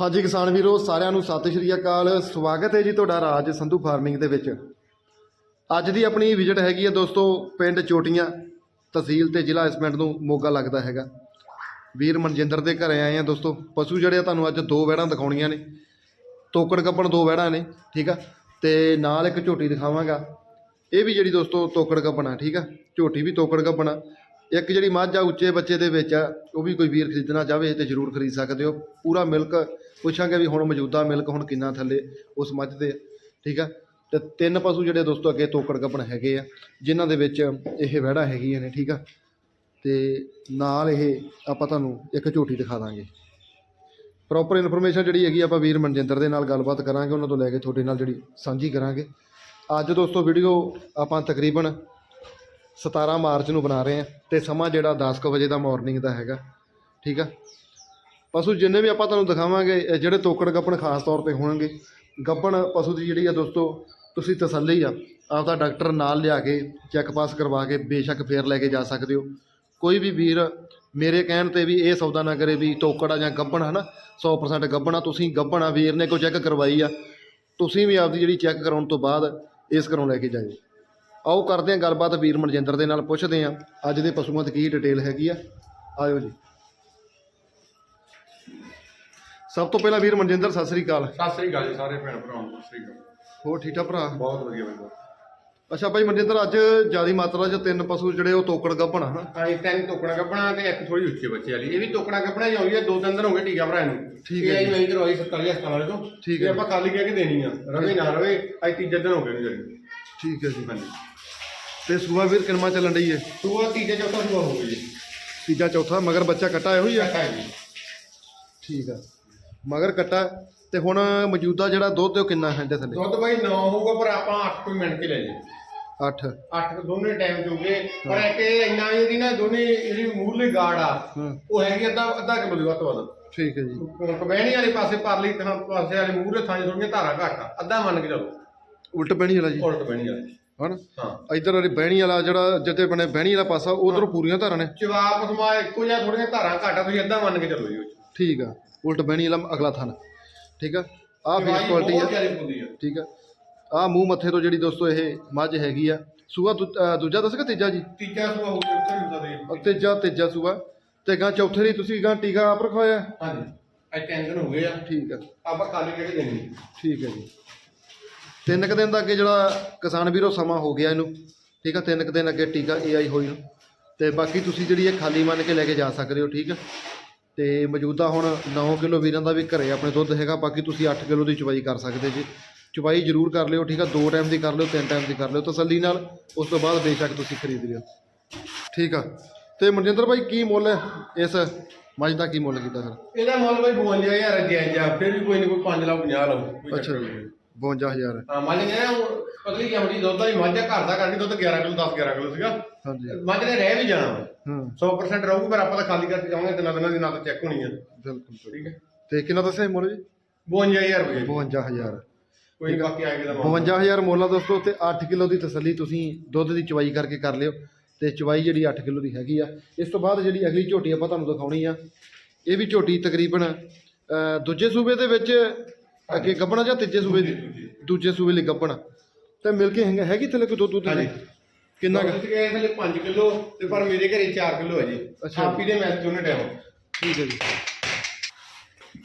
ਹਾਂਜੀ ਕਿਸਾਨ ਵੀਰੋ, ਸਾਰਿਆਂ ਨੂੰ ਸਤਿ ਸ਼੍ਰੀ ਅਕਾਲ। ਸਵਾਗਤ ਹੈ ਜੀ ਤੁਹਾਡਾ ਰਾਜ ਸੰਧੂ ਫਾਰਮਿੰਗ ਦੇ ਵਿੱਚ। ਅੱਜ ਦੀ ਆਪਣੀ ਵਿਜ਼ਿਟ ਹੈਗੀ ਹੈ ਦੋਸਤੋ, ਪਿੰਡ ਚੋਟੀਆਂ, ਤਹਿਸੀਲ ਤੇ ਜ਼ਿਲ੍ਹਾ ਇਸ ਪਿੰਡ ਨੂੰ ਮੋਗਾ ਲੱਗਦਾ ਹੈਗਾ। ਵੀਰ ਮਨਜਿੰਦਰ ਦੇ ਘਰੇ ਆਏ ਆ ਦੋਸਤੋ। ਪਸ਼ੂ ਜਿਹੜੇ ਆ ਤੁਹਾਨੂੰ ਅੱਜ ਦੋ ਵਹਿੜਾਂ ਦਿਖਾਉਣੀਆਂ ਨੇ। ਤੋਕੜ ਕੱਪਣ ਦੋ ਵਹਿੜਾਂ ਨੇ, ਠੀਕ ਆ? ਤੇ ਨਾਲ ਇੱਕ ਝੋਟੀ ਦਿਖਾਵਾਂਗਾ। ਇਹ ਵੀ ਜਿਹੜੀ ਦੋਸਤੋ ਤੋਕੜ ਕੱਪਣਾ ਠੀਕ ਆ? ਝੋਟੀ ਵੀ ਤੋਕੜ ਕੱਪਣਾ ਇੱਕ ਜਿਹੜੀ ਮੱਝ ਆ ਉੱਚੇ ਬੱਚੇ ਦੇ ਵਿੱਚ ਆ, ਉਹ ਵੀ ਕੋਈ ਵੀਰ ਖਰੀਦਣਾ ਚਾਹਵੇ ਤੇ ਜ਼ਰੂਰ ਖਰੀਦ ਸਕਦੇ ਹੋ। ਪੂਰਾ ਮਿਲਕ ਪੁੱਛਾਂਗੇ ਵੀ ਹੁਣ ਮੌਜੂਦਾ ਮਿਲਕ ਹੁਣ ਕਿੰਨਾ ਥੱਲੇ ਉਸ ਮੱਝ ਦੇ। ਠੀਕ ਆ? ਤੇ ਤਿੰਨ ਪਸ਼ੂ ਜਿਹੜੇ ਦੋਸਤੋ ਅੱਗੇ ਤੋਕੜ ਕੱਪਣ ਹੈਗੇ ਆ, ਜਿਨ੍ਹਾਂ ਦੇ ਵਿੱਚ ਇਹ ਵਹਿੜਾ ਹੈਗੀਆਂ ਨੇ, ਠੀਕ ਆ? ਤੇ ਨਾਲ ਇਹ ਆਪਾਂ ਤੁਹਾਨੂੰ ਇੱਕ ਝੋਟੀ ਦਿਖਾ ਦਾਂਗੇ। ਪ੍ਰੋਪਰ ਇਨਫੋਰਮੇਸ਼ਨ ਜਿਹੜੀ ਹੈਗੀ ਆਪਾਂ ਵੀਰ ਮਨਜਿੰਦਰ ਦੇ ਨਾਲ ਗੱਲਬਾਤ ਕਰਾਂਗੇ, ਉਹਨਾਂ ਤੋਂ ਲੈ ਕੇ ਤੁਹਾਡੇ ਨਾਲ ਜਿਹੜੀ ਸਾਂਝੀ ਕਰਾਂਗੇ। ਅੱਜ ਦੋਸਤੋ ਵੀਡੀਓ ਆਪਾਂ ਤਕਰੀਬਨ 17 ਮਾਰਚ ਨੂੰ ਬਣਾ ਰਹੇ ਹਾਂ ਤੇ ਸਮਾਂ ਜਿਹੜਾ 10 ਕੁ ਵਜੇ ਦਾ ਮਾਰਨਿੰਗ ਦਾ ਹੈਗਾ, ਠੀਕ ਆ? ਪਸ਼ੂ ਜਿੰਨੇ ਵੀ ਆਪਾਂ ਤੁਹਾਨੂੰ ਦਿਖਾਵਾਂਗੇ ਜਿਹੜੇ ਤੋਕੜ ਗੱਪਣ ਖਾਸ ਤੌਰ ਤੇ ਹੋਣਗੇ, ਗੱਪਣ ਪਸ਼ੂ ਦੀ ਜਿਹੜੀ ਆ ਦੋਸਤੋ, ਤੁਸੀਂ ਤਸੱਲੀ ਆ, ਆਪਦਾ ਡਾਕਟਰ ਨਾਲ ਲਿਆ ਕੇ ਚੈੱਕ ਪਾਸ ਕਰਵਾ ਕੇ ਬੇਸ਼ੱਕ ਫੇਰ ਲੈ ਕੇ ਜਾ ਸਕਦੇ ਹੋ। ਕੋਈ ਵੀ ਵੀਰ ਮੇਰੇ ਕਹਿਣ ਤੇ ਵੀ ਇਹ ਸੌਦਾ ਨਾ ਕਰੇ ਵੀ ਤੋਕੜ ਆ ਜਾਂ ਗੱਬਣ ਹਨਾ? 100% ਗੱਬਣ ਆ, ਤੁਸੀਂ ਗੱਬਣ ਆ, ਵੀਰ ਨੇ ਕੋਈ ਚੈੱਕ ਕਰਵਾਈ ਆ, ਤੁਸੀਂ ਵੀ ਆਪਦੀ ਜਿਹੜੀ ਚੈੱਕ ਕਰਾਉਣ ਤੋਂ ਬਾਅਦ ਇਸ ਘਰੋਂ ਲੈ ਕੇ ਜਾਇਓ। ਆਓ ਕਰਦੇ ਹਾਂ ਗੱਲਬਾਤ ਵੀਰ ਮਨਜਿੰਦਰ ਦੇ ਨਾਲ ਪੁੱਛਦੇ ਹਾਂ। ਅੱਜ ਦੇ ਪਸ਼ੂਆਂ ਦੀ ਕੀ ਡਿਟੇਲ ਹੈਗੀ ਆ? ਆਇਓ ਜੀ। ਸਭ ਤੋਂ ਪਹਿਲਾਂ ਵੀਰ ਮਨਜਿੰਦਰ ਸਤਿ ਸ੍ਰੀ ਅਕਾਲ। ਸਤਿ ਸ੍ਰੀ ਅਕਾਲ ਜੀ ਸਾਰੇ ਭੈਣ ਭਰਾਵਾਂ ਨੂੰ ਸਤਿ ਸ੍ਰੀ ਅਕਾਲ। ਹੋਰ ਠੀਕ ਠਾਕ ਭਰਾ? ਬਹੁਤ ਵਧੀਆ ਬੰਦਾ ਅੱਛਾ ਭਾਈ ਮਨਜਿੰਦਰ ਅੱਜ ਜਿਆਦੀ ਮਾਤਰਾ 'ਚ ਤਿੰਨ ਪਸ਼ੂ ਜਿਹੜੇ ਉਹ ਤੋਕੜ ਗੱਭਣ ਹਨਾ? ਹਾਂਜੀ ਤਿੰਨ ਟੋਕਣਾ ਕੱਪਣਾ ਤੇ ਇੱਕ ਥੋੜੀ ਉੱਚੇ ਬੱਚੇ ਵਾਲੀ। ਇਹ ਵੀ ਟੋਕਣਾ ਕੱਪਣਾ ਹੀ ਆਉਂਦੀ ਹੈ ਦੋ ਤਿੰਨ ਦਿਨ ਹੋ ਗਏ ਟੀਕਾ ਭਰਾ ਨੂੰ। ਠੀਕ ਹੈ ਇਹ ਜੀ। ਮੈਂ ਕਰਵਾਈ ਸਰਕਾਰੀ ਹਸਪਤਾਲ ਵਾਲੇ ਤੋਂ। ਠੀਕ ਹੈ। ਆਪਾਂ ਖਾਲੀ ਕਹਿ ਕੇ ਦੇਣੀ ਆ ਰਵੇ ਨਾ ਰਵੇ ਅੱਜ ਤੀਜੇ ਦਿਨ ਹੋ ਗਏ ਨੇ ਜਿਹੜੀ ਠੀਕ ਹੈ ਜੀ। ਹਾਂਜੀ। ਤੇ ਸੂਆ ਵੀਰ ਕਿਨਮਾ ਚੱਲਣ ਡਈ ਹੈ ਸੂਆ ਤੀਜੇ ਚੌਥਾ ਸੂਆ ਹੋ ਗਈ ਜੀ। ਤੀਜਾ ਚੌਥਾ ਮਗਰ ਬੱਚਾ ਕੱਟਾ ਇਹੋ ਹੀ ਆ? ਠੀਕ ਆ। ਮਗਰ ਕੱਟਾ ਤੇ ਹੁਣ ਮੌਜੂਦਾ ਜਿਹੜਾ ਦੁੱਧ ਤੇ ਉਹ ਕਿੰਨਾ ਹੈ ਇਹਦੇ ਥੱਲੇ? ਦੁੱਧ ਬਾਈ 9 ਹੋਊਗਾ ਪਰ ਆਪਾਂ 8 ਕੋਈ ਮਿੰਟ ਕੇ ਲੈ ਜੀ 8 8 ਦੋਨੇ ਟਾਈਮ ਚੋਗੇ ਪਰ ਇੱਕ ਇਹ ਇੰਨਾ ਵੀ ਇਹਦੀ ਨਾ ਦੋਨੇ ਜਿਹੜੀ ਮੂਰਲੀ ਗਾੜ ਆ ਉਹ ਹੈਗੀ ਅੱਧਾ ਅੱਧਾ ਕਿਲੋ ਦੀ ਵੱਧ ਤੋਂ ਵੱਧ। ਠੀਕ ਹੈ ਜੀ। ਕਬੈਣੀ ਵਾਲੇ ਪਾਸੇ ਪਰਲੀ ਥਾਂ ਪਾਸੇ ਵਾਲੇ ਮੂਹਰੇ ਥਾਂ ਥੋੜੀਆਂ ਧਾਰਾਂ ਘੱਟ ਆ। ਅੱਧਾ ਮੰਨ ਕੇ ਚੱਲੋ। ਉਲਟ ਬਹਿਣੀ ਵਾਲਾ ਜੀ। ਉਲਟ ਬਹਿਣੀ ਵਾਲੇ ਹਨਾ? ਹਾਂ। ਇਧਰ ਵਾਲੀ ਬਹਿਣੀ ਵਾਲਾ ਜਿਹੜਾ ਜਿੱਤੇ ਬਣੇ ਬਹਿਣੀ ਵਾਲਾ ਪਾਸਾ ਉਧਰ ਪੂਰੀਆਂ ਧਾਰਾਂ ਨੇ? ਜਵਾਬ ਪਸਮਾ ਇੱਕੋ ਜਿਹਾ ਥੋੜੀਆਂ ਧਾਰਾਂ ਘੱਟ ਆ ਤੁਸੀਂ ਅੱਧਾ ਮੰਨ ਕੇ ਚੱਲੋ ਜੀ। ਠੀਕ ਆ। ਉਲਟ ਬਹਿਣੀ ਵਾਲਾ ਅਗਲਾ ਥਣ। ਠੀਕ ਆ? ਆਹ ਫੇਸ ਕੁਆਲਿਟੀ ਆ। ਆ। ਠੀਕ ਆ? ਆਹ ਮੂੰਹ ਮੱਥੇ ਤੋਂ ਜਿਹੜੀ ਦੋਸਤੋ ਇਹ ਮੱਝ ਹੈਗੀ ਆ। ਸੂਆ ਦੂਜਾ ਦੱਸਗਾ ਤੀਜਾ ਜੀ? ਤੀਜਾ ਸੂਆ ਹੋ ਗਿਆ ਉੱਥੇ ਹੁੰਦਾ ਦੇ ਤੀਜਾ ਤੀਜਾ ਸੂਆ। ਤੇ ਗਾਂ ਚੌਥੇ ਲਈ ਤੁਸੀਂ ਗਾਂ ਟੀਕਾ ਆਪ ਰਖਵਾਇਆ ਹਾਂਜੀ। ਅੱਜ ਟੈਂਸ਼ਨ ਹੋ ਗਏ ਆ। ਠੀਕ ਆ। ਆਪਾਂ ਖਾਲੀ ਕਿਹੜੇ ਦੇਣੀ? ਠੀਕ ਹੈ ਜੀ। ਤਿੰਨ ਕੁ ਦਿਨ ਦਾ ਅੱਗੇ ਜਿਹੜਾ ਕਿਸਾਨ ਵੀਰੋ ਸਮਾਂ ਹੋ ਗਿਆ ਇਹਨੂੰ ਠੀਕ ਆ ਤਿੰਨ ਕੁ ਦਿਨ ਅੱਗੇ ਟੀਕਾ ਏਆਈ ਹੋਈ ਨੂੰ। ਤੇ ਬਾਕੀ ਤੁਸੀਂ ਜਿਹੜੀ ਇਹ ਖਾਲੀ ਮੰਨ ਕੇ ਲੈ ਕੇ ਜਾ ਸਕਦੇ ਹੋ ਠੀਕ ਆ। ਤੇ ਮੌਜੂਦਾ ਹੁਣ 9 ਕਿਲੋ ਵੀਰਾਂ ਦਾ ਵੀ ਘਰੇ ਆਪਣੇ ਦੁੱਧ ਹੈਗਾ ਬਾਕੀ ਤੁਸੀਂ 8 ਕਿਲੋ ਦੀ ਚੁਵਾਈ ਕਰ ਸਕਦੇ ਜੀ। ਚੁਵਾਈ ਜ਼ਰੂਰ ਕਰ ਲਿਓ ਠੀਕ ਆ ਦੋ ਟਾਈਮ ਦੀ ਕਰ ਲਿਓ ਤਿੰਨ ਟਾਈਮ ਦੀ ਕਰ ਲਿਓ ਤਸੱਲੀ ਨਾਲ ਉਸ ਤੋਂ ਬਾਅਦ ਬੇਸ਼ੱਕ ਤੁਸੀਂ ਖਰੀਦ ਲਿਓ। ਠੀਕ ਆ। ਤੇ ਮਨਜਿੰਦਰ ਭਾਈ ਕੀ ਮੁੱਲ ਹੈ ਇਸ ਮੱਝ ਦਾ ਕੀ ਮੁੱਲ ਕੀਤਾ ਫਿਰ ਇਹਦਾ ਮੁੱਲ ਬਈ 52000 ਜਾਇਜ਼ ਆ ਫਿਰ ਵੀ ਕੋਈ ਨਹੀਂ ਕੋਈ 5 ਲੱਖ 50 ਲਾਓ ਅੱਛਾ। ਜੀ। 52000 ਹਾਂ ਮੱਝ ਨੇ ਨਾ ਉਹ ਪਤਲੀ ਜਮੜੀ ਦੁੱਧ ਵਾਲੀ ਮੱਝ ਆ, ਘਰ ਦਾ ਕਰਨੀ ਦੁੱਧ 11 ਕਿਲੋ 10 11 ਕਿਲੋ ਸੀਗਾ। ਹਾਂਜੀ। ਮੱਝ ਨੇ ਰਹਿ ਵੀ ਜਾਣਾ। ਵਾ। ਹਾਂ 100% ਰਹੂਗੀ ਪਰ ਆਪਾਂ ਤਾਂ ਖਾਲੀ ਕਰਕੇ ਜਾਵਾਂਗੇ ਤਿੰਨਾਂ ਦਿਨਾਂ ਦੀ ਨਾ ਤਾਂ ਚੈੱਕ ਹੋਣੀ ਆ। ਬਿਲਕੁਲ ਠੀਕ ਹੈ ਤੇ ਕਿੰਨਾ ਦੱਸਿਆ ਸੀ ਮੁੱਲ ਜੀ? 52000 ਰੁਪਏ। 52000 ਕੋਈ ਬਾਕੀ ਆਏਗਾ ਦਾ 52000 ਮੁੱਲ ਆ ਦੋਸਤੋ ਤੇ 8 ਕਿਲੋ ਦੀ ਤਸੱਲੀ ਤੁਸੀਂ ਦੁੱਧ ਦੀ ਚਵਾਈ ਕਰਕੇ ਕਰ ਲਿਓ ਤੇ ਚਵਾਈ ਜਿਹੜੀ 8 ਕਿਲੋ ਦੀ ਹੈਗੀ ਆ ਇਸ ਤੋਂ ਬਾਅਦ ਜਿਹੜੀ ਅਗਲੀ ਝੋਟੀ ਆਪਾਂ ਤੁਹਾਨੂੰ ਦਿਖਾਉਣੀ ਆ ਇਹ ਵੀ ਝੋਟੀ ਤਕਰੀਬਨ ਅਹ, ਦੂਜੇ ਸੂਬੇ ਦੇ ਵਿੱਚ ਅੱਗੇ ਗੱਬਣਾ ਜਾਂ ਤੀਜੇ ਸੂਬੇ ਦੀ? ਦੂਜੇ ਸੂਬੇ ਲਈ ਗੱਬਣਾ। ਤੇ ਮਿਲ ਕੇ ਹੈਗਾ- ਹੈਗੀ ਥੱਲੇ ਕੋਈ ਦੁੱਧ ਦੁੱਧ ਹਾਂਜੀ। ਕਿੰਨਾ ਕੁ? ਦੁੱਧ ਚ ਗਏ ਥਲੇ 5 ਕਿਲੋ ਤੇ ਪਰ ਮੇਰੇ ਘਰੇ 4 ਕਿਲੋ ਹੈ ਜੀ। ਅੱਛਾ। ਆਪੀ ਦੇ ਮੈਚ ਦੋਨੇ ਟਾਈਮ ਠੀਕ ਹੈ ਜੀ।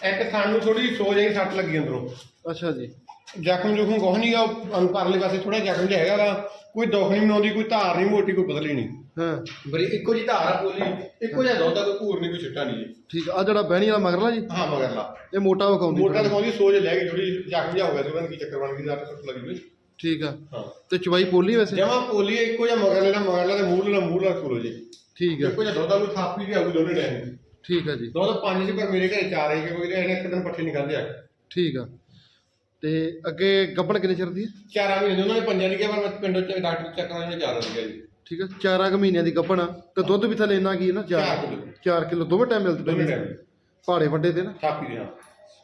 ਇੱਕ ਥਣ ਨੂੰ ਥੋੜੀ ਸੋ ਜਾਈ ਸੱਟ ਲੱਗੀ ਅੰਦਰੋਂ। ਅੱਛਾ ਜੀ। ਜ਼ਖਮ ਜੁਖਮ ਕੁਛ ਨਹੀਂਗਾ ਪਰਲੇ ਪਾਸੇ ਥੋੜਾ ਜ਼ਖਮ ਜਿਹਾ ਹੈਗਾ ਵਾ। ਕੋਈ ਦੁੱਖ ਨਹੀਂ ਮਨਾਉਂਦੀ ਕੋਈ ਧਾਰ ਨਹੀਂ ਮੋਟੀ ਕੋਈ ਪਤਲੀ ਨਹੀਂ ਹਾਂ। ਬਰੀ ਇੱਕੋ ਜੀ ਧਾਰ ਆ ਪੋਲੀ ਇੱਕੋ ਜਿਹਾ ਆ ਕੋਈ ਘੂਰ ਨਹੀਂ ਕੋਈ ਛਿੱਟਾ ਨਹੀਂ ਜੀ। ਠੀਕ ਆ ਜਿਹੜਾ ਬਹਿਣੀ ਵਾਲਾ ਮਗਰਲਾ ਜੀ? ਹਾਂ ਮਗਰਲਾ। ਇਹ ਮੋਟਾ ਵਿਖਾਉਂਦੀ ਮੋਟਾ ਦਿਖਾਉਂਦੀ ਸੋਜ ਲੈ ਗਈ ਥੋੜੀ ਜ਼ਖਮ ਜਿਹਾ ਹੋ ਗਿਆ ਸੀ ਉਹਨਾਂ ਨੂੰ ਕੀ ਚੱਕਰ ਬਣ ਗਈ ਜ਼ਿਆਦਾ ਸੁੱਟ ਲੱਗੀ ਹੋਈ। ਠੀਕ ਆ। ਹਾਂ। ਤੇ ਚਵਾਈ ਪੋਲੀ ਵੈਸੇ? ਜਮਾ ਪੋਲੀ ਇੱਕੋ ਜਿਹਾ ਮਗਰਲੇ ਦਾ ਮਗਰਲਾ ਤੇ ਮੂਹਰਲਾ ਮੂਹਰਲਾ ਖੋਲੋ ਜੀ। ਠੀਕ ਆ। ਇੱਕੋ ਜਿਹਾ ਆ ਕੋਈ ਥਾਪੀ ਵੀ ਆਊਗੀ ਦੋਨੇ ਟਾਈਮ। ਠੀਕ ਆ ਜੀ। ਦੁੱਧ ਪੰਜ ਸੀ ਪਰ ਮੇਰੇ ਘਰੇ ਚਾਰ ਆਈ ਕਿ ਕੋਈ ਇਹਨੇ ਇੱਕ ਦਿਨ ਪੱਠੇ ਨਹੀਂ ਆ। ਠੀਕ ਆ। ਤੇ ਅੱਗੇ ਗੱਬਣ ਕਿੰਨੇ ਚਿਰ ਦੀ ਹੈ ਚਾਰਾਂ ਮਹੀਨੇ ਉਹਨਾਂ ਨੇ ਪੰਜਾਂ ਨਹੀਂ ਕਿਹਾ ਪਰ ਮੈਂ ਪਿੰਡੋਂ ਚ ਡਾਕਟਰ ਚੈੱਕ ਕਰਾਉਣ ਨੇ ਚਾਰਾਂ ਦੀ ਜੀ। ਠੀਕ ਆ? ਚਾਰਾਂ ਕੁ ਮਹੀਨਿਆਂ ਦੀ ਗੱਬਣ ਆ। ਤੇ ਦੁੱਧ ਵੀ ਥੱਲੇ ਇੰਨਾ ਕੀ ਹੈ ਨਾ? ਚਾਰ। 4 ਕਿਲੋ। 4 ਕਿਲੋ ਦੋਵੇਂ ਟਾਈਮ ਮਿਲਦੇ ਟਾਈਮ ਪਹਾੜੇ ਵੱਡੇ ਤੇ ਨਾ। ਥਾਪੀ ਦੇ ਹਾਂ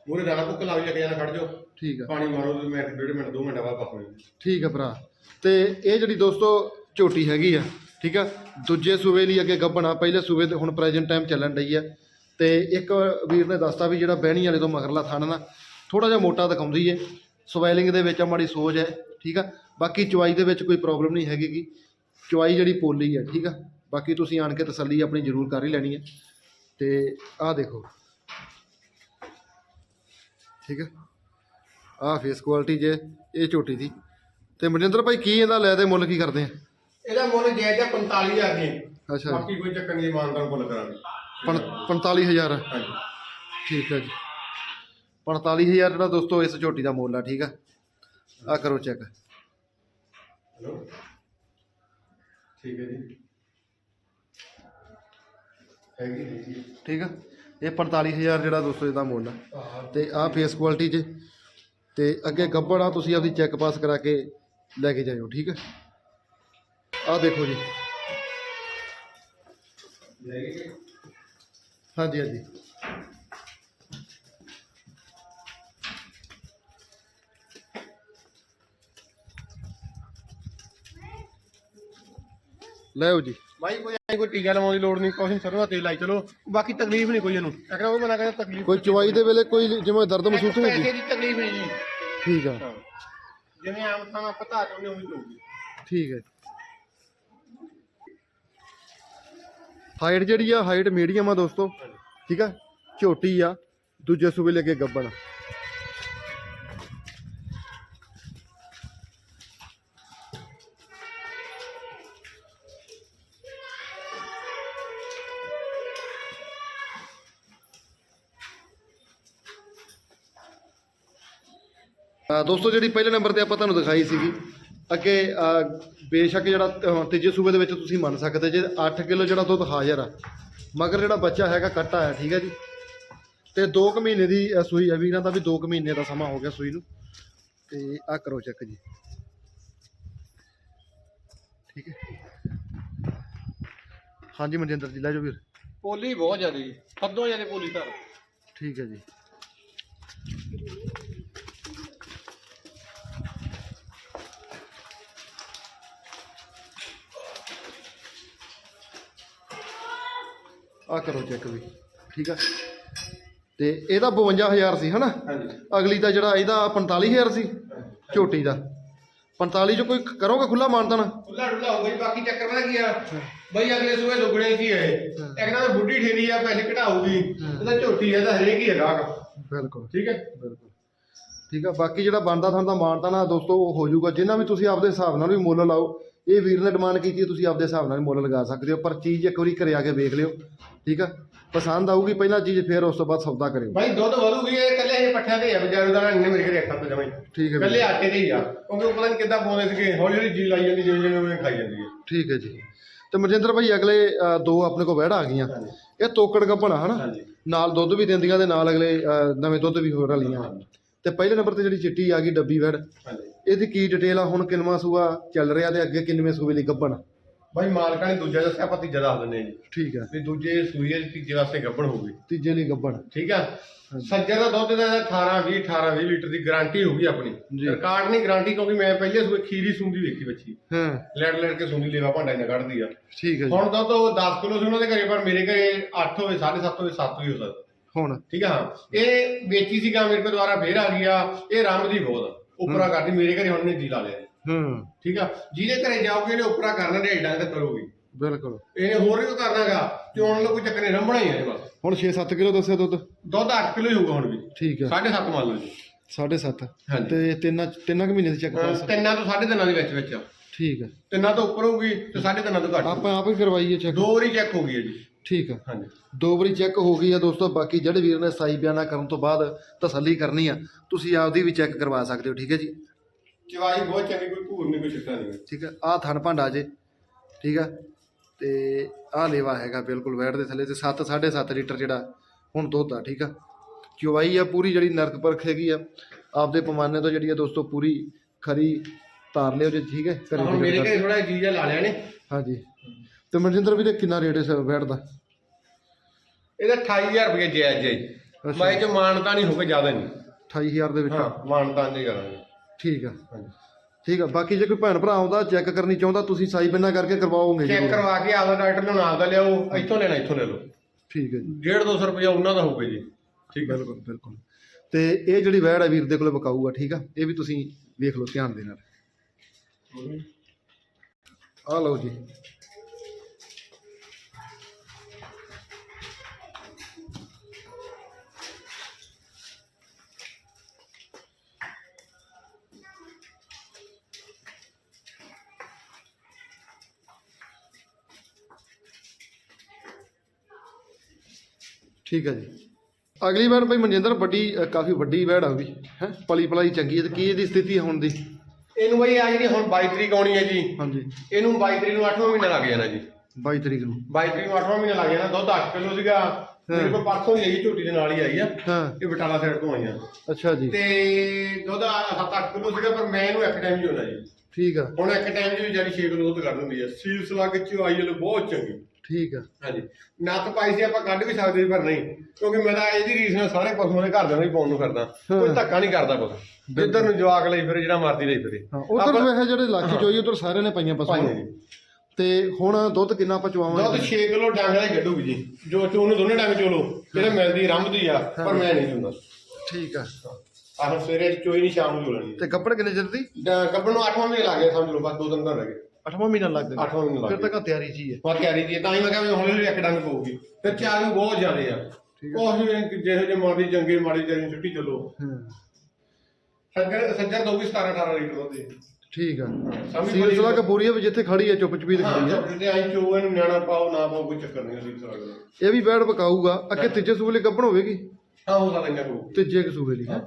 ਮੂਰੇ ਦਾਣਾ ਲੱਗ ਜਾ ਕੇ ਜਾਣਾ ਖੜ ਜਾਓ। ਠੀਕ ਆ। ਪਾਣੀ ਮਾਰੋ ਤੇ ਮਿੰਟ ਡੇਢ ਮਿੰਟ ਦੋ ਮਿੰਟਾਂ ਬਾਅਦ ਪਾਸੋਂ ਠੀਕ ਆ ਭਰਾ। ਤੇ ਇਹ ਜਿਹੜੀ ਦੋਸਤੋ ਝੋਟੀ ਹੈਗੀ ਆ ਠੀਕ ਆ? ਦੂਜੇ ਸੂਬੇ ਲਈ ਅੱਗੇ ਗੱਬਣ ਆ। ਪਹਿਲੇ ਸੂਬੇ ਤੇ ਹੁਣ ਪ੍ਰੈਜ਼ੈਂਟ ਟਾਈਮ ਚੱਲਣ ਡਈ ਆ। ਤੇ ਇੱਕ ਵੀਰ ਨੇ ਦੱਸਤਾ ਵੀ ਜਿਹੜਾ ਬਹਿਣੀ ਵਾਲੇ ਤੋਂ ਮਗਰਲਾ ਥਣ ਨਾ ਥੋੜਾ ਜਿਹਾ ਮੋਟਾ ਦਿਖਾਉਂਦੀ ਏ। ਸਵੈਲਿੰਗ ਦੇ ਵਿੱਚ ਆ ਮਾੜੀ ਸੋਜ ਹੈ ਠੀਕ ਆ? ਬਾਕੀ ਚਵਾਈ ਦੇ ਵਿੱਚ ਕੋਈ ਪ੍ਰੋਬਲਮ ਨਹੀਂ ਹੈਗੀ ਗੀ ਚਵਾਈ ਜਿਹੜੀ ਪੋਲੀ ਹੈ ਠੀਕ ਆ? ਬਾਕੀ ਤੁਸੀਂ ਆਣ ਕੇ ਤਸੱਲੀ ਆਪਣੀ ਜ਼ਰੂਰ ਕਰ ਹੀ ਲੈਣੀ ਹੈ ਤੇ ਆਹ ਦੇਖੋ। ਠੀਕ ਹੈ ਆਹ ਫੇਸ ਕੁਆਲਿਟੀ ਜੇ ਇਹ ਝੋਟੀ ਦੀ। ਤੇ ਮਨਿੰਦਰ ਭਾਈ ਕੀ ਇਹਦਾ ਲੈ ਦੇ ਮੁੱਲ ਕੀ ਕਰਦੇ ਆ? ਇਹਦਾ ਮੁੱਲ ਜਾਇਜ਼ ਹੈ 45000 ਦੀ। ਅੱਛਾ। ਜੀ ਬਾਕੀ ਕੋਈ ਚੱਕਰ ਨਹੀਂ ਇਮਾਨਦਾਰ ਮੁੱਲ ਕਰਾਂਗੇ। ਪੰ- 45000 ਹਾਂਜੀ। ਠੀਕ ਹੈ ਜੀ। 45000 ਜਿਹੜਾ ਦੋਸਤੋ ਇਸ ਝੋਟੀ ਦਾ ਮੁੱਲ ਆ ਠੀਕ ਆ? ਆ ਕਰੋ ਚੈੱਕ ਹੈਲੋ ਠੀਕ ਹੈ ਜੀ। ਹੈਗੀ ਹੈ ਜੀ। ਠੀਕ ਆ? ਇਹ 45000 ਜਿਹੜਾ ਦੋਸਤੋ ਇਹਦਾ ਮੁੱਲ ਆ। ਆਹ ਤੇ ਆਹ ਫੇਸ ਕੁਆਲਿਟੀ 'ਚ ਤੇ ਅੱਗੇ ਗੱਬੜ ਆ ਤੁਸੀਂ ਆਪਦੀ ਚੈੱਕ ਪਾਸ ਕਰਾ ਕੇ ਲੈ ਕੇ ਜਾਇਓ ਠੀਕ ਹੈ ਆਹ ਦੇਖੋ ਜੀ। ਹੈਗੀ ਹਾਂਜੀ ਹਾਂਜੀ। ਲੈਓ ਜੀ। ਭਾਈ ਕੋਈ ਐਂ ਕੋਈ ਟੀਕਾ ਲਵਾਉਣ ਦੀ ਲੋੜ ਨਹੀਂ ਕੁਛ ਨਹੀਂ ਸਰੋਂ ਦਾ ਤੇਲ ਲਾਈ ਚਲੋ। ਬਾਕੀ ਤਕਲੀਫ ਨਹੀਂ ਕੋਈ ਇਹਨੂੰ। ਅਗਰ ਉਹ ਮਨਾ ਕਰਦਾ ਤਕਲੀਫ ਕੋਈ ਚਵਾਈ ਦੇ ਵੇਲੇ ਕੋਈ ਜਿਵੇਂ ਦਰਦ ਮਹਿਸੂਸ ਪੈਸੇ ਹੋਊਗੀ ਦੀ ਤਕਲੀਫ ਨਹੀਂ ਜੀ। ਠੀਕ ਆ। ਹਾਂ। ਜਿਵੇਂ ਆਮ ਥਾਂ ਪਤਾ ਚਾਹੁੰਦੇ ਹੋਈ ਹੋਊਗੀ। ਠੀਕ ਹੈ ਹਾਈਟ ਜਿਹੜੀ ਆ ਹਾਈਟ ਮੀਡੀਅਮ ਆ ਦੋਸਤੋ। ਠੀਕ ਆ? ਝੋਟੀ ਆ ਦੂਜੇ ਸੂਬੇ ਲੈ ਕੇ ਗੱਬਣ ਦੋਸਤੋ ਜਿਹੜੀ ਪਹਿਲੇ ਨੰਬਰ ਤੇ ਆਪਾਂ ਤੁਹਾਨੂੰ ਦਿਖਾਈ ਸੀਗੀ ਅੱਗੇ ਬੇਸ਼ੱਕ ਜਿਹੜਾ ਤੀਜੇ ਸੂਬੇ ਦੇ ਵਿੱਚ ਤੁਸੀਂ ਮੰਨ ਸਕਦੇ ਜੇ 8 ਕਿਲੋ ਜਿਹੜਾ ਦੁੱਧ ਹਾਜ਼ਰ ਆ। ਮਗਰ ਜਿਹੜਾ ਬੱਚਾ ਹੈਗਾ ਕੱਟਾ ਹੈ ਠੀਕ ਹੈ ਜੀ। ਤੇ 2 ਕੁ ਮਹੀਨੇ ਦੀ ਸੂਈ ਹੈ ਵੀਰਾਂ ਦਾ ਵੀ 2 ਕੁ ਮਹੀਨੇ ਦਾ ਸਮਾਂ ਹੋ ਗਿਆ ਸੂਈ ਨੂੰ। ਤੇ ਆ ਕਰੋ ਚੈੱਕ ਜੀ। ਠੀਕ ਹੈ। ਹਾਂਜੀ ਮਨਜਿੰਦਰ ਜੀ ਲੈ ਜਾਓ ਵੀਰ। ਪੋਲੀ ਬਹੁਤ ਜ਼ਿਆਦਾ ਜੀ। ਹੱਦੋਂ ਜ਼ਿਆਦਾ ਪੋਲੀ ਧਰ ਠੀਕ ਹੈ ਜੀ। ਆ ਕਰੋ ਚੈੱਕ ਵੀ ਠੀਕ ਆ। ਤੇ ਇਹਦਾ 52000 ਸੀ ਹਨਾ? ਹਾਂਜੀ। ਅਗਲੀ ਦਾ ਜਿਹੜਾ ਇਹਦਾ 45000 ਸੀ ਝੋਟੀ ਦਾ। 45 ਚ ਕੋਈ ਕਰੋਗੇ ਖੁੱਲਾ ਮਾਨਤਾਨ? ਖੁੱਲਾ ਡੁੱਲਾ ਹੋ ਗਈ ਬਾਕੀ ਚੱਕਰ ਪਤਾ ਕੀ ਆ? ਬਈ ਅਗਲੇ ਸੂਏ ਦੁੱਗਣੇ ਕੀ ਹੈ। ਇੱਕ ਤਾਂ ਬੁੱਢੀ ਠੇਰੀ ਆ ਪੈਸੇ ਘਟਾਊਗੀ ਇਹਦਾ ਝੋਟੀ ਹੈ ਤਾਂ ਹਰੇਕ ਹੀ ਹੈਗਾ ਬਿਲਕੁਲ। ਠੀਕ ਹੈ ਬਿਲਕੁਲ। ਠੀਕ ਆ ਬਾਕੀ ਜਿਹੜਾ ਬਣਦਾ ਤੁਹਾਨੂੰ ਦਾ ਮਾਨਤਾਨ ਆ ਦੋਸਤੋ ਉਹ ਹੋ ਜਾਊਗਾ। ਜਿੰਨਾ ਵੀ ਤੁਸੀਂ ਆਪਦੇ ਹਿਸਾਬ ਨਾਲ ਵੀ ਮੁੱਲ ਲਾਓ ਇਹ ਵੀਰ ਨੇ ਡਿਮਾਂਡ ਕੀਤੀ ਤੁਸੀਂ ਆਪਦੇ ਹਿਸਾਬ ਨਾਲ ਮੁੱਲ ਲਗਾ ਸਕਦੇ ਹੋ ਪਰ ਚੀਜ਼ ਇੱਕ ਵਾਰੀ ਘਰੇ ਆ ਕੇ ਵੇਖ ਲਿਓ ਠੀਕ ਆ? ਪਸੰਦ ਆਊਗੀ ਪਹਿਲਾਂ ਚੀਜ਼ ਫਿਰ ਉਸ ਤੋਂ ਬਾਅਦ ਸੌਦਾ ਕਰਿਓ। ਬਾਈ ਦੁੱਧ ਵਧੂਗੀ ਇਹ ਕੱਲੇ ਇਹ ਪੱਠਿਆਂ ਤੇ ਆ ਦਾ ਨਹੀਂ ਮੇਰੇ ਘਰੇ ਅੱਖਾਂ ਤੋਂ ਜਮਾਈ ਠੀਕ ਹੈ ਕੱਲੇ ਆਟੇ ਤੇ ਹੀ ਆ ਕਿਉਂਕਿ ਉਹ ਪਤਾ ਨਹੀਂ ਕਿੱਦਾਂ ਪਾਉਂਦੇ ਸੀਗੇ ਹੌਲੀ ਹੌਲੀ ਜੀ ਲਾਈ ਜਾਂਦੀ ਜਿਵੇਂ ਜਿਵੇਂ ਖਾਈ ਜਾਂਦੀ ਹੈ। ਠੀਕ ਹੈ ਜੀ। ਤੇ ਮਨਜਿੰਦਰ ਭਾਈ ਅਗਲੇ ਦੋ ਆਪਣੇ ਕੋਲ ਵਹਿੜ ਆ ਗਈਆਂ। ਇਹ ਤੋਕੜ ਗੱਭਣਾ ਹਨਾ? ਨਾਲ ਦੁੱਧ ਵੀ ਦਿੰਦੀਆਂ ਤੇ ਨਾਲ ਅਗਲੇ ਨਵੇਂ ਦੁੱਧ ਵੀ ਹੋਰ ਰਲੀਆਂ। ਤੇ ਪਹਿਲੇ ਨੰਬਰ ਤੇ ਜਿਹੜੀ ਚਿੱਟੀ ਆ ਗਈ ਡੱਬੀ ਵੈੜ ਹਾਂਜੀ। ਇਹਦੀ ਕੀ ਡਿਟੇਲ ਆ? ਹੁਣ ਕਿੰਨਵਾਂ ਸੂਆ ਚੱਲ ਰਿਹਾ ਤੇ ਅੱਗੇ ਕਿੰਨਵੇਂ ਸੂਏ ਲਈ ਗੱਭਣ? ਬਾਈ ਮਾਲਕਾਂ ਨੇ ਦੂਜਾ ਦੱਸਿਆ ਆਪਾਂ ਤੀਜਾ ਦੱਸ ਦਿੰਦੇ ਹਾਂ ਜੀ। ਠੀਕ ਹੈ ਵੀ ਦੂਜੇ ਸੂਈ ਹੈ ਤੀਜੇ ਵਾਸਤੇ ਗੱਭਣ ਹੋਊਗੀ ਤੀਜੇ ਲਈ ਗੱਭਣ। ਠੀਕ ਆ? ਸੱਜਰ ਦਾ ਦੁੱਧ ਦਾ 18 20 18 20 ਲੀਟਰ ਦੀ ਗਾਰੰਟੀ ਹੋਊਗੀ ਆਪਣੀ। ਰਿਕਾਰਡ ਨਹੀਂ ਗਾਰੰਟੀ ਕਿਉਂਕਿ ਮੈਂ ਪਹਿਲੇ ਸੂਏ ਖੀਰੀ ਸੁੰਦੀ ਵੇਖੀ ਬੱਚੀ। ਹਾਂ। ਲੜ ਲੜ ਕੇ ਸੁੰਦੀ ਲੇਵਾ ਭਾਂਡਾ ਇਹਨਾਂ ਕੱਢਦੀ ਆ। ਠੀਕ ਹੈ ਜੀ। ਹੁਣ ਦੁੱਧ ਉਹ 10 ਕਿਲੋ ਸੀ ਉਹਨਾਂ ਦੇ ਘਰੇ ਪਰ ਮੇਰੇ ਘਰੇ 8 ਹੋਵੇ 7.5 ਹੋਵੇ 7 ਵੀ ਹੋ ਸਕਦਾ। ਹੁਣ। ਠੀਕ ਆ? ਹਾਂ। ਇਹ ਵੇਚੀ ਸੀਗਾ ਮੇਰੇ ਕੋਲ ਦੁਬਾਰਾ ਫੇਰ ਆ ਗਈ ਆ। ਇਹ ਰੰਗ ਦੀ ਬਹੁਤ ਆ। ਉਪਰਾ ਕਰਦੀ ਮੇਰੇ ਘਰੇ ਹੁਣ ਨੇ ਜੀ ਲਾ ਲਿਆ ਹੂੰ। ਠੀਕ ਆ? ਜਿਹਦੇ ਘਰੇ ਜਾਓਗੇ ਇਹਨੇ ਉਪਰਾ ਕਰਨਾ ਢੇਡ ਡੰਗ ਤੇ ਕਰੋਗੇ। ਬਿਲਕੁਲ। ਇਹਨੇ ਹੋਰ ਵੀ ਕਰਨਾਗਾ ਚੋਣ ਲੋ ਕੋਈ ਚੱਕਰ ਨਹੀਂ ਰੰਭਣਾ ਹੀ ਹੈ ਇਹ ਬਸ ਹੁਣ 6-7 ਕਿਲੋ ਦੱਸਿਆ ਦੁੱਧ? ਦੁੱਧ 8 ਕਿਲੋ ਹੀ ਹੋਊਗਾ ਹੁਣ ਵੀ। ਠੀਕ ਹੈ 7.5 ਮੰਨ ਲਓ ਜੀ। 7.5 ਹਾਂਜੀ। ਤੇ ਤਿੰਨਾਂ ਤਿੰਨਾਂ ਕੁ ਮਹੀਨੇ ਦੀ ਚੈੱਕ ਅਹ ਪਾਸ ਤਿੰਨਾਂ ਤੋਂ ਸਾਢੇ ਤਿੰਨਾਂ ਦੇ ਵਿੱਚ ਵਿੱਚ ਆ। ਠੀਕ ਹੈ ਤਿੰਨਾਂ ਤੋਂ ਉੱਪਰ ਹੋਊਗੀ ਤੇ ਸਾਢੇ ਤਿੰਨਾਂ ਤੋਂ ਘੱਟ ਆਪਾਂ ਆਪ ਹੀ ਕਰਵਾਈਏ ਚੈੱਕ ਦੋ ਵਾਰੀ ਚੈੱਕ ਹੋ ਗਈ ਹੈ ਜੀ। ਠੀਕ ਹੈ ਹਾਂਜੀ। ਦੋ ਵਾਰੀ ਚੈੱਕ ਹੋ ਗਈ ਆ ਦੋਸਤੋ ਬਾਕੀ ਜਿਹੜੇ ਵੀਰ ਨੇ ਸਾਈ ਬਿਆਨਾ ਕਰਨ ਤੋਂ ਬਾਅਦ ਤਸੱਲੀ ਕਰਨੀ ਆ ਤੁਸੀਂ ਆਪਦੀ ਵੀ ਚੈੱਕ ਕਰਵਾ ਸਕਦੇ ਹੋ ਠੀਕ ਹੈ ਜੀ? ਚਵਾਈ ਬਹੁਤ ਚੰਗੀ ਕੋਈ ਭੂਰ ਨਹੀਂ ਕੋਈ ਛਿੱਟਾ ਨਹੀਂ ਠੀਕ ਹੈ ਆਹ ਥਣ ਭਾਂਡਾ ਜੇ ਠੀਕ ਹੈ ਤੇ ਆਹ ਲੇਵਾ ਹੈਗਾ ਬਿਲਕੁਲ ਵੈਟ ਦੇ ਥੱਲੇ ਤੇ 7 7.5 ਲੀਟਰ ਜਿਹੜਾ ਹੁਣ ਦੁੱਧ ਆ ਠੀਕ ਆ। ਚੁਵਾਈ ਆ ਪੂਰੀ ਜਿਹੜੀ ਨਰਕ ਪਰਖ ਹੈਗੀ ਆ ਆਪਦੇ ਪਮਾਨੇ ਤੋਂ ਜਿਹੜੀ ਆ ਦੋਸਤੋ ਪੂਰੀ ਖਰੀ ਤਾਰ ਲਿਓ ਜੇ ਠੀਕ ਹੈ ਘਰੇ ਹੁਣ ਮੇਰੇ। ਘਰੇ ਥੋੜਾ ਜੀਜਾ ਲਾ ਲਿਆ ਨੇ। ਹਾਂਜੀ। ਤੇ ਮਨਜਿੰਦਰ ਵੀਰੇ ਕਿੰਨਾ ਰੇਟ ਹੈ ਵੈਟ ਦਾ? ਇਹਦਾ 28000 ਰੁਪਏ ਜਾਇਜ਼ ਹੈ ਜੀ। ਮੈਂ ਚ ਮਾਨਤਾ ਨਹੀਂ ਹੋਵੇ ਜ਼ਿਆਦਾ ਨਹੀਂ। 28000 ਦੇ ਵਿੱਚ। ਹਾਂ ਮਾਨਤਾ ਨਹੀਂ ਕਰਾਂਗੇ। ਠੀਕ ਆ। ਹਾਂਜੀ। ਠੀਕ ਆ ਬਾਕੀ ਜੇ ਕੋਈ ਭੈਣ ਭਰਾ ਆਉਂਦਾ ਚੈੱਕ ਕਰਨੀ ਚਾਹੁੰਦਾ ਤੁਸੀਂ ਸਾਈ ਬਿਨਾ ਕਰਕੇ ਕਰਵਾਓਗੇ ਜੀ ਚੈੱਕ ਕਰਵਾ ਕੇ ਆਪਦਾ ਡਾਕਟਰ ਨੂੰ ਨਾਲ ਦਾ ਲਿਆਓ ਇੱਥੋਂ ਲੈਣਾ ਇੱਥੋਂ ਲੈ ਲਓ। ਠੀਕ ਹੈ ਜੀ। 1.5 200 ਰੁਪਇਆ ਉਹਨਾਂ ਦਾ ਹੋਊਗਾ ਜੀ। ਠੀਕ ਬਿਲਕੁਲ ਬਿਲਕੁਲ। ਤੇ ਇਹ ਜਿਹੜੀ ਵੈੜ ਹੈ ਵੀਰ ਦੇ ਕੋਲੇ ਵਿਕਾਊ ਆ ਠੀਕ ਆ? ਇਹ ਵੀ ਤੁਸੀਂ ਵੇਖ ਲਓ ਧਿਆਨ ਦੇ ਨਾਲ। ਆ ਲਓ ਜੀ। ਠੀਕ ਹੈ ਜੀ। ਅਗਲੀ ਵਾਰ ਭਾਈ ਮਨਜਿੰਦਰ ਵੱਡੀ ਅ, ਕਾਫੀ ਵੱਡੀ ਵੈੜ ਆ ਵੀ ਹੈ? ਪਲੀ ਪਲਾਈ ਚੰਗੀ ਹੈ ਤੇ ਕੀ ਇਹਦੀ ਸਥਿਤੀ ਹੈ ਹੁਣ ਦੀ? ਇਹਨੂੰ ਬਈ ਆ ਜਿਹੜੀ ਹੁਣ 22 ਤਰੀਕ ਆਉਣੀ ਹੈ ਜੀ ਹਾਂਜੀ। ਇਹਨੂੰ 22 ਤਰੀਕ ਨੂੰ 8ਵਾਂ ਮਹੀਨਾ ਲੱਗ ਜਾਣਾ ਜੀ। 22 ਤਰੀਕ ਨੂੰ। 22 ਤਰੀਕ ਨੂੰ 8ਵਾਂ ਮਹੀਨਾ ਲੱਗ ਜਾਣਾ ਦੁੱਧ 8 ਕਿਲੋ ਸੀਗਾ ਮੇਰੇ ਕੋਲ ਪਰਸੋਂ ਹੀ ਆਈ ਝੋਟੀ ਦੇ ਨਾਲ ਹੀ ਆਈ ਆ। ਹਾਂ। ਇਹ ਬਟਾਲਾ ਸਾਈਡ ਤੋਂ ਆਈਆਂ ਅੱਛਾ ਜੀ। ਤੇ ਦੁੱਧ 7-8 ਕਿਲੋ ਸੀਗਾ ਪਰ ਮੈਂ ਇਹਨੂੰ ਇੱਕ ਟਾਈਮ ਹੀ ਹੋਣਾ ਜੀ। ਠੀਕ ਆ। ਹੁਣ ਇੱਕ ਟਾਈਮ ਵੀ ਜਾਨੀ 6 ਕਿਲੋ ਦੁੱਧ ਕੱਢ ਦਿੰਦੀ ਹੈ ਸੀਲ ਸਲੱਗ 'ਚ ਆਈ ਹਲ ਬਹੁਤ ਚੰਗੀ। ਠੀਕ ਆ। ਹਾਂਜੀ। ਨੱਤ ਪਾਈ ਸੀ ਆਪਾਂ ਕੱਢ ਵੀ ਸਕਦੇ ਸੀ ਪਰ ਨਹੀਂ। ਕਿਉਂਕਿ ਮੈਂ ਤਾਂ ਇਹਦੀ ਰੀਸ ਨਾਲ ਸਾਰੇ ਪਸ਼ੂਆਂ ਦੇ ਘਰ ਦੇ ਨੂੰ ਪਾਉਣ ਨੂੰ ਕਰਦਾ ਕੋਈ ਧੱਕਾ ਨਹੀਂ ਕਰਦਾ ਕੁਛ। ਜਿੱਧਰ ਨੂੰ ਜਵਾਕ ਲਈ ਫਿਰੇ ਜਿਹੜਾ ਮਰਦੀ ਲਈ ਫਿਰੇ। ਹਾਂ ਉਧਰ ਵੇਖੇ ਜਿਹੜੇ ਇਲਾਕੇ ਚ ਹੋਈ ਉਧਰ ਸਾਰਿਆਂ ਨੇ ਪਾਈਆਂ ਪਸ਼ੂਆਂ। ਜੀ। ਤੇ ਹੁਣ ਦੁੱਧ ਕਿੰਨਾ ਆਪਾਂ ਦੁੱਧ ਚਵਾਵਾਂਗੇ 6 ਕਿਲੋ ਡੰਗ ਦਾ ਕੱਢੂਗੀ ਜੀ। ਜੋ ਚੋ ਉਹਨੂੰ ਦੋਨੇ ਡੰਗ ਚੋਲੋ ਜਿਹੜੇ ਮਿਲਦੀ ਰੰਭਦੀ ਆ ਪਰ ਮੈਂ ਨਹੀਂ ਚੁੰਦਾ ਠੀਕ ਆ। ਆਹ ਸਵੇਰੇ ਚੋਈ ਨਹੀਂ ਸ਼ਾਮ ਨੂੰ ਚੋਲਣੀ ਤੇ। ਕੱਪੜ ਕਿੰਨੇ ਚਿਰ ਦੀ? ਕੱਪੜ ਨੂੰ 8ਵਾਂ ਮਹੀਨਾ ਲੱਗ ਗਿਆ ਸਮਝ ਲਓ ਬਸ ਦੋ ਦਿਨ ਤਾਂ ਰਹਿ ਗਏ। 8ਵਾਂ ਮਹੀਨਾ ਲੱਗ ਗਿਆ ਅੱਠਵਾਂ ਮਹੀਨਾ ਲੱਗ ਫਿਰ ਤੱਕ ਤਿਆਰੀ ਜੀ ਹੈ। ਪਰ ਤਿਆਰੀ ਦੀ ਹੈ, ਤਾਂ ਹੀ ਮੈਂ ਕਿਹਾ ਵੀ ਹੌਲੀ ਹੌਲੀ ਇੱਕ ਡੰਗ ਪਊਗੀ। ਫਿਰ ਚਾਰ ਵੀ ਬਹੁਤ ਜ਼ਿਆਦੇ ਆ। ਉਹ ਜਿਹੇ ਜਿਹੇ ਮਰਦੀ ਚੰਗੇ ਮਾੜੀ ਚੰਗੀ ਛੁੱਟੀ ਚਲੋ। ਹਾਂ। ਸੱਜਰ ਸੱਜਰ ਦਊਗੀ 17 18 ਲੀਟਰ ਦੁੱਧ ਦੀ। ਠੀਕ ਆ। ਸਮਝ ਸਿਲਸਿਲਾ ਕਪੂਰੀ ਹੈ ਵੀ ਜਿੱਥੇ ਖੜੀ ਹੈ ਚੁੱਪ ਚਪੀ ਤੇ ਖੜੀ ਹਾਂ ਤੇ ਆਈ ਚੋ ਇਹਨੂੰ ਨਿਆਣਾ ਪਾਓ ਨਾ ਪਾਓ ਕੋਈ ਚੱਕਰ ਨਹੀਂ ਅਸੀਂ ਸਾਡਾ ਇਹ ਵੀ ਬੈੜ ਪਕਾਊਗਾ। ਅੱਗੇ ਤੀਜੇ ਸੂਬੇ ਲਈ ਕੱਪਣ ਹੋਵੇਗੀ? ਹਾਂ ਹੋ ਸਕਦਾ ਇੰਨਾ ਕੋ ਤੀਜੇ ਕੁ ਸੂਬੇ ਲਈ ਹੈਂ?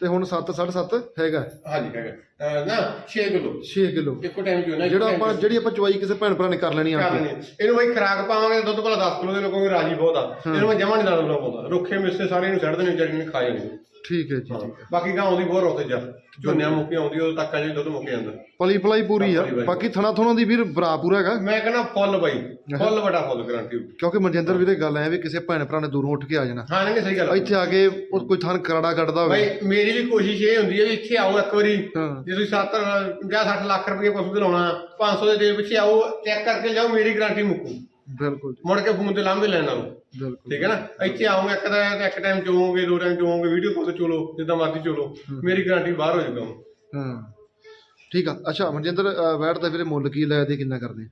ਤੇ ਹੁਣ 7 7.5 ਹੈਗਾ? ਹਾਂਜੀ ਹੈਗਾ। ਅਹ ਨਾ 6 ਕਿਲੋ। 6 ਕਿਲੋ। ਇੱਕੋ ਟਾਈਮ ਜਿਹੜਾ ਆਪਾਂ ਜਿਹੜੀ ਆਪਾਂ ਚਵਾਈ ਕਿਸੇ ਭੈਣ ਭਰਾ ਨੇ ਕਰ ਲੈਣੀ ਆ ਕਰ ਲੈਣੀ ਹੈ। ਇਹਨੂੰ ਬਈ ਖਰਾਕ ਪਾਵਾਂਗੇ ਦੁੱਧ ਭਲਾ 10 ਕਿਲੋ ਦੇ ਲੋਕਾਂ ਰਾਜੀ ਬਹੁਤ ਆ। ਇਹਨੂੰ ਮੈਂ ਜਮਾ ਨਹੀਂ ਦਾਣਾ ਪਾਉਂਦਾ। ਰੁੱਖੇ ਮਿੱਸੇ ਸਾਰੇ ਇਹਨੂੰ ਛੱਡ ਦੇਣੇ ਵਿਚਾਰੀ ਨੇ ਖਾ ਜਾਣੀ। ਠੀਕ ਹੈ ਜੀ ਠੀਕ ਹੈ। ਬਾਕੀ ਗਾਂ ਆਉਂਦੀ ਬਹੁਤ ਰੋਤੇ ਜਾ ਝੋਨਿਆਂ ਮੁੱਕੀ ਆਉਂਦੀ ਉਹ ਤੱਕ ਜੇ ਦੁੱਧ ਮੁੱਕ ਜਾਂਦਾ। ਪਲੀ ਪਲਾਈ ਪੂਰੀ ਆ। ਬਾਕੀ ਥਣਾ ਥਣਾ ਦੀ ਵੀਰ ਬਰਾ ਪੂਰਾ ਹੈਗਾ। ਮੈਂ ਕਹਿੰਦਾ ਫੁੱਲ ਬਾਈ। ਫੁੱਲ ਵੱਡਾ ਫੁੱਲ ਗਰੰਟੀ ਕਿਉਂਕਿ ਮਨਜਿੰਦਰ ਵੀਰੇ ਗੱਲ ਐ ਵੀ ਕਿਸੇ ਭੈਣ ਭਰਾ ਨੇ ਦੂਰੋਂ ਉੱਠ ਕੇ ਆ ਜਾਣਾ। ਹਾਂ ਨਹੀਂ ਸਹੀ ਗੱਲ। ਇੱਥੇ ਆ ਕੇ ਉਹ ਕੋਈ ਥਣ ਕਰੜਾ ਕੱਢਦਾ ਹੋਵੇ। ਬਾਈ ਮੇਰੀ ਵੀ ਕੋਸ਼ਿਸ਼ ਇਹ ਹੁੰਦੀ ਹੈ ਵੀ ਇੱਥੇ ਆਓ ਇੱਕ ਵਾਰੀ। ਜੇ ਤੁਸੀਂ 70 50 60 ਲੱਖ ਰੁਪਏ ਪਸ਼ੂ ਤੇ ਲਾਉਣਾ 500 ਦੇ ਦੇ ਪਿੱਛੇ ਆਓ ਚੈੱਕ ਕਰਕੇ ਜਾਓ ਮੇਰੀ ਗਾਰੰਟੀ ਮੁੱਕੂ। ਬਿਲਕੁਲ ਮੁੜ ਕੇ ਫੋਨ ਤੇ ਲਾਂਭੇ ਲੈਣ ਨਾਲੋਂ। ਬਿਲਕੁਲ। ਠੀਕ ਹੈ ਨਾ? ਇੱਥੇ ਆਉਂਗੇ ਇੱਕ ਦਾ ਇੱਕ ਟਾਈਮ ਚੋਵੋਗੇ ਦੋ ਟਾਈਮ ਚੋਵੋਗੇ ਵੀਡੀਓ ਕਾਲ ਤੇ ਚਲੋ ਜਿੱਦਾਂ ਮਰਜ਼ੀ ਚਲੋ। ਮੇਰੀ ਗਾਰੰਟੀ ਬਾਹਰ ਹੋ ਜਾਊਗਾ ਹਾਂ। ਠੀਕ ਆ। ਅੱਛਾ ਮਨਜਿੰਦਰ ਬੈਠ ਦਾ ਵੀਰੇ ਮੁੱਲ ਕੀ ਲਾਇਆ ਤੇ ਕਿੰਨਾ ਕਰਦੇ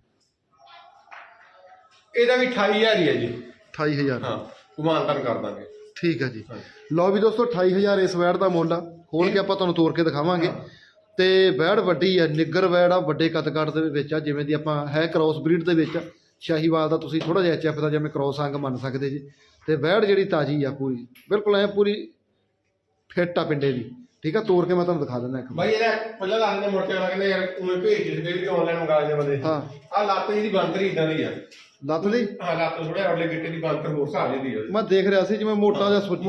ਇਹਦਾ ਵੀ 28000 ਹੀ ਹੈ ਜੀ। 28000 ਹਾਂ ਕੁਮਾਨਤਨ ਕਰ ਦਾਂਗੇ। ਠੀਕ ਹੈ ਜੀ। ਲਓ ਵੀ ਦੋਸਤੋ 28000 ਇਸ ਵੈੜ ਦਾ ਮੁੱਲ ਆ। ਖੋਲ ਕੇ ਆਪਾਂ ਤੁਹਾਨੂੰ ਤੋੜ ਕੇ ਦਿਖਾਵਾਂਗੇ। ਤੇ ਵੈੜ ਵੱਡੀ ਆ ਨਿੱਗਰ ਵੈੜ ਆ ਵੱਡੇ ਕੱਦ-ਕੱਦ ਦੇ ਵਿੱਚ ਆ ਜਿਵੇਂ ਦੀ ਆਪਾਂ ਹੈ ਕ੍ਰਾਸ ਬਰੀਡ ਦੇ ਵਿੱਚ ਆ। ਸ਼ਾਹੀਵਾਲ ਦਾ ਤੁਸੀਂ ਥੋੜਾ ਜਿਹਾ ਐਚਐਫ ਦਾ ਜਿਵੇਂ ਕ੍ਰਾਸ ਅੰਗ ਮੰਨ ਸਕਦੇ ਜੀ। ਤੇ ਵੈੜ ਜਿਹੜੀ ਤਾਜੀ ਆ ਪੂਰੀ ਬਿਲਕੁਲ ਐ ਪੂਰੀ ਫਿੱਟ ਆ ਪਿੰਡੇ ਦੀ। ਠੀਕ ਆ ਤੋੜ ਕੇ ਮੈਂ ਤੁਹਾਨੂੰ ਦਿਖਾ ਦਿੰਦਾ ਇੱਕ ਬਾਈ ਇਹਦਾ ਪਹਿਲਾਂ ਦੱਸ ਦਿੰਦੇ ਮੁੜ ਕੇ ਆਉਣਾ ਕਹਿੰਦੇ ਯਾਰ ਉਵੇਂ ਭੇਜ ਦੇ ਕਿਹੜੀ ਤੋਂ ਆਨਲਾਈਨ ਮੰਗਾ ਲੈਂਦੇ ਬੰਦੇ। ਹਾਂ। ਆਹ ਲੱਤ ਜਿਹਦੀ ਬੰਤਰੀ ਇਦਾਂ ਦੀ ਆ। ਲੱਤ ਦੀ ਹਾਂ ਲੱਤ ਥੋੜਾ ਅਗਲੇ ਗਿੱਟੇ ਦੀ ਬੰਤਰ ਹੋਰ ਹਿਸਾਬ ਦੀ ਆ। ਮੈਂ ਦੇਖ ਰਿਹਾ ਸੀ ਜਿਵੇਂ ਮੋਟਾ ਜਿਹਾ ਸੁੱਚ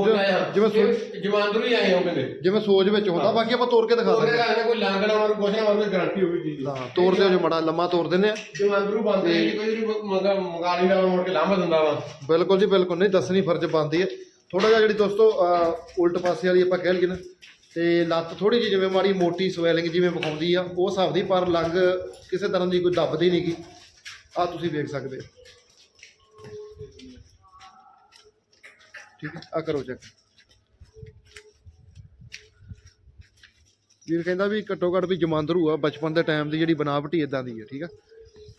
ਜਿਵੇਂ ਸੁੱਚ- ਜਮਾਂਦਰੂ ਹੀ ਆਏ ਹੋ ਕਹਿੰਦੇ ਜਿਵੇਂ ਸੋਜ ਵਿੱਚ ਹੁੰਦਾ ਬਾਕੀ ਆਪਾਂ ਤੋੜ ਕੇ ਦਿਖਾ ਦਿੰਦੇ ਨਾਲ ਕੋਈ ਲਾਂਗਣਾ ਵਾਲਾ ਕੁਛ ਨਾ ਕੋਈ ਗਾਰੰਟੀ ਹੋਵੇ ਦੀ ਹਾਂ ਤੋੜ ਦਿਓ ਜੋ ਮੜਾ ਲੰਮਾ ਤੋੜ ਦਿੰਦੇ ਆ ਜਮਾਂਦਰੂ ਬੰਦੇ ਜੀ ਕੋਈ ਮੰਗਾ ਮੰਗਾ ਲਈ ਨਾਲ ਮੁੜ ਕੇ ਲਾਂਭਾ ਦਿੰਦਾ ਵਾ। ਬਿਲਕੁਲ ਜੀ ਬਿਲਕੁਲ ਨਹੀਂ ਦੱਸਣੀ ਫਰਜ਼ ਬਣਦੀ ਹੈ। ਥੋੜਾ ਜਿਹਾ ਜਿਹੜੀ ਦੋਸਤੋ ਉਲਟ ਪਾਸੇ ਵਾਲੀ ਆਪਾਂ ਕਹਿ ਲਈਏ ਨਾ ਤੇ ਲੱਤ ਥੋੜੀ ਜਿਹੀ ਜਿਵੇਂ ਮਾੜੀ ਮੋਟੀ ਸਵੈਲਿੰਗ ਜਿਵੇਂ ਵਿਖਾਉਂਦੀ ਆ ਉਹ ਹਿਸਾਬ ਦੀ ਪਰ ਲੰਗ ਕਿਸੇ ਤਰ੍ਹਾਂ ਦੀ ਕੋਈ ਦੱਬਦੀ ਨਹੀਂ ਗੀ। ਆ ਤੁਸੀਂ ਵੇਖ ਸਕਦੇ ਹੋ। ਠੀਕ ਹੈ ਆ ਕਰੋ ਚੈੱਕ ਵੀਰ ਕਹਿੰਦਾ ਵੀ ਘੱਟੋ ਘੱਟ ਵੀ ਜਮਾਂਦਰੂ ਆ ਬਚਪਨ ਦੇ ਟਾਈਮ ਦੀ ਜਿਹੜੀ ਬਨਾਵਟ ਹੀ ਇਦਾਂ ਦੀ ਹੈ ਠੀਕ ਆ?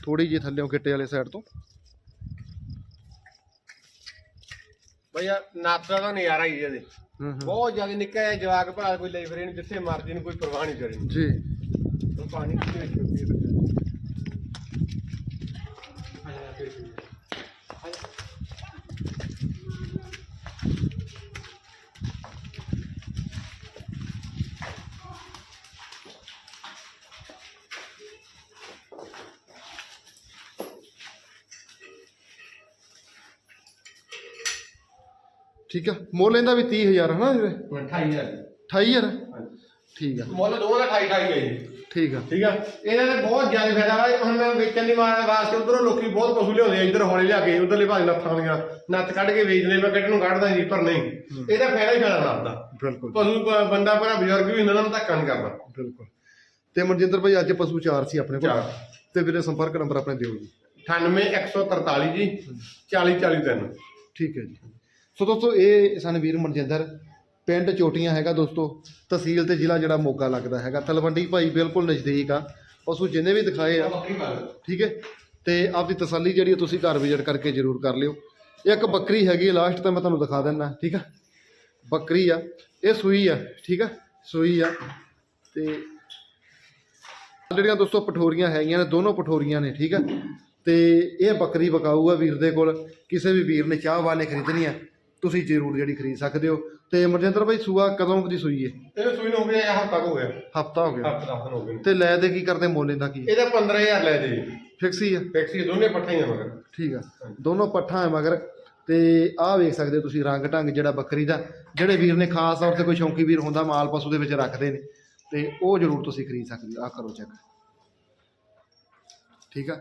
ਥੋੜੀ ਜਿਹੀ ਥੱਲੇੋਂ ਗਿੱਟੇ ਵਾਲੇ ਸਾਈਡ ਤੋਂ। ਭਈਆ ਨੱਤ ਦਾ ਨਜ਼ਾਰਾ ਹੀ ਇਹਦੇ। ਬਹੁਤ ਜ਼ਿਆਦਾ ਨਿੱਕਾ ਜਿਹਾ ਜਵਾਕ ਭਰਾ ਕੋਈ ਲਈ ਫਿਰੇ ਨੂੰ ਜਿੱਥੇ ਮਰਜ਼ੀ ਨੂੰ ਕੋਈ ਪਰਵਾਹ ਨਹੀਂ ਕਰੇ। ਜੀ। ਪਾਣੀ ਕਿੱਥੇ ਰੱਖਿਓ ਠੀਕ ਆ ਮੁੱਲ ਇਹਦਾ ਵੀ 30000 ਹਨਾ ਵੀਰੇ 28000 28000 ਹਾਂਜੀ। ਠੀਕ ਆ। ਮੁੱਲ ਦੋਵਾਂ ਦਾ 28 28 ਹੈ ਜੀ ਠੀਕ ਆ। ਠੀਕ ਆ? ਇਹਨਾਂ ਦੇ ਬਹੁਤ ਜ਼ਿਆਦਾ ਫਾਇਦਾ ਵਾ। ਹੁਣ ਮੈਂ ਵੇਚਣ ਦੀ ਮਾਰਨ ਵਾਸਤੇ ਉਧਰੋਂ ਲੋਕੀ ਬਹੁਤ ਪਸ਼ੂ ਲਿਆਉਂਦੇ ਆ ਇੱਧਰ ਹੌਲੇ ਲਿਆ ਕੇ ਉਧਰਲੇ ਭਾਜ ਨੱਥਾਂ ਵਾਲੀਆਂ ਨੱਥ ਕੱਢ ਕੇ ਵੇਚਦੇ ਮੈਂ ਕੱਢਣ ਨੂੰ ਕੱਢਦਾ ਨਹੀਂ ਪਰ ਨਹੀਂ। ਇਹਦਾ ਫਾਇਦਾ ਹੀ ਫਾਇਦਾ ਲੱਗਦਾ ਬਿਲਕੁਲ। ਪਸ਼ੂ ਬੰਦਾ ਭਰਾ ਬਜ਼ੁਰਗ ਵੀ ਹੁੰਦਾ ਨਾ ਧੱਕਾ ਨਹੀਂ ਕਰਦਾ। ਬਿਲਕੁਲ। ਤੇ ਮਨਜਿੰਦਰ ਭਾਈ ਅੱਜ ਪਸ਼ੂ ਚਾਰ ਸੀ ਆਪਣੇ ਕੋਲ। ਚਾਰ। ਤੇ ਵੀਰੇ ਸੰਪਰਕ ਨੰਬਰ ਆਪਣੇ ਦਿਓ ਜੀ। 98 143 ਜੀ 40 43 ਠੀਕ ਹੈ ਜੀ। ਸੋ ਦੋਸਤੋ, ਇਹ ਸਨ ਵੀਰ ਮਨਜਿੰਦਰ। ਪਿੰਡ ਚੋਟੀਆਂ ਹੈਗਾ ਦੋਸਤੋ। ਤਹਿਸੀਲ ਤੇ ਜ਼ਿਲ੍ਹਾ ਜਿਹੜਾ ਮੋਗਾ ਲੱਗਦਾ ਹੈਗਾ। ਤਲਵੰਡੀ ਭਾਈ ਬਿਲਕੁਲ ਨਜ਼ਦੀਕ ਆ। ਪਸ਼ੂ ਜਿੰਨੇ ਵੀ ਦਿਖਾਏ ਆ, ਠੀਕ ਹੈ? ਤੇ ਆਪਦੀ ਤਸੱਲੀ ਜਿਹੜੀ ਆ ਤੁਸੀਂ ਘਰ ਵਿਜ਼ਿਟ ਕਰਕੇ ਜ਼ਰੂਰ ਕਰ ਲਿਓ। ਇੱਕ ਬੱਕਰੀ ਹੈਗੀ ਲਾਸਟ ਤੇ ਮੈਂ ਤੁਹਾਨੂੰ ਦਿਖਾ ਦਿੰਦਾ, ਠੀਕ ਆ? ਬੱਕਰੀ ਆ, ਇਹ ਸੂਈ ਆ, ਠੀਕ ਆ? ਸੂਈ ਆ। ਤੇ ਜਿਹੜੀਆਂ ਦੋਸਤੋ ਪਠੋਰੀਆਂ ਹੈਗੀਆਂ ਨੇ, ਦੋਨੋਂ ਪਠੋਰੀਆਂ ਨੇ, ਠੀਕ ਆ? ਤੇ ਇਹ ਬੱਕਰੀ ਬਕਾਊਗਾ ਵੀਰ ਦੇ ਕੋਲ। ਕਿਸੇ ਵੀ ਵੀਰ ਨੇ ਚਾਹ ਵਾਲੇ ਖਰੀਦਣੀ ਆ। ਤੁਸੀਂ ਜ਼ਰੂਰ ਜਿਹੜੀ ਖਰੀਦ ਸਕਦੇ ਹੋ। ਤੇ ਮਰਜਿੰਦਰ ਭਾਈ ਸੂਆ ਕਦੋਂ ਦੀ ਸੂਈ ਹੈ ਇਹਨੂੰ ਸੂਈ ਨੂੰ ਹੋ ਗਿਆ ਹਫਤਾ ਹੋ ਗਿਆ। ਹਫਤਾ ਹੋ ਗਿਆ। ਹਫਤਾ ਹੋ ਗਿਆ। ਤੇ ਲੈ ਦੇ ਕੀ ਕਰਦੇ ਮੋਲੇ ਦਾ ਕੀ? ਇਹਦਾ 15000 ਲੈ ਦੇ। ਫਿਕਸ ਹੀ ਆ? ਫਿਕਸੀ ਦੋਨੇ ਪੱਠੇ ਹੀ ਆ ਮਗਰ। ਠੀਕ ਆ। ਦੋਨੋਂ ਪੱਠਾ ਹੈ ਮਗਰ। ਤੇ ਆਹ ਵੇਖ ਸਕਦੇ ਹੋ ਤੁਸੀਂ ਰੰਗ ਢੰਗ ਜਿਹੜਾ ਬੱਕਰੀ ਦਾ। ਜਿਹੜੇ ਵੀਰ ਨੇ ਖਾਸ ਤੌਰ ਤੇ ਕੋਈ ਸ਼ੌਂਕੀ ਵੀਰ ਹੁੰਦਾ ਮਾਲ ਪਸ਼ੂ ਦੇ ਵਿੱਚ ਰੱਖਦੇ ਨੇ। ਤੇ ਉਹ ਜ਼ਰੂਰ ਤੁਸੀਂ ਖਰੀਦ ਸਕਦੇ ਹੋ। ਆਹ ਕਰੋ ਚੈੱਕ ਠੀਕ ਆ?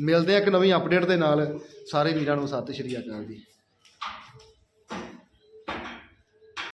ਮਿਲਦੇ ਆ ਇੱਕ ਨਵੀਂ ਅਪਡੇਟ ਦੇ ਨਾਲ। ਸਾਰੇ ਵੀਰਾਂ ਨੂੰ ਸਤਿ ਸ਼੍ਰੀ ਅਕਾਲ ਜੀ।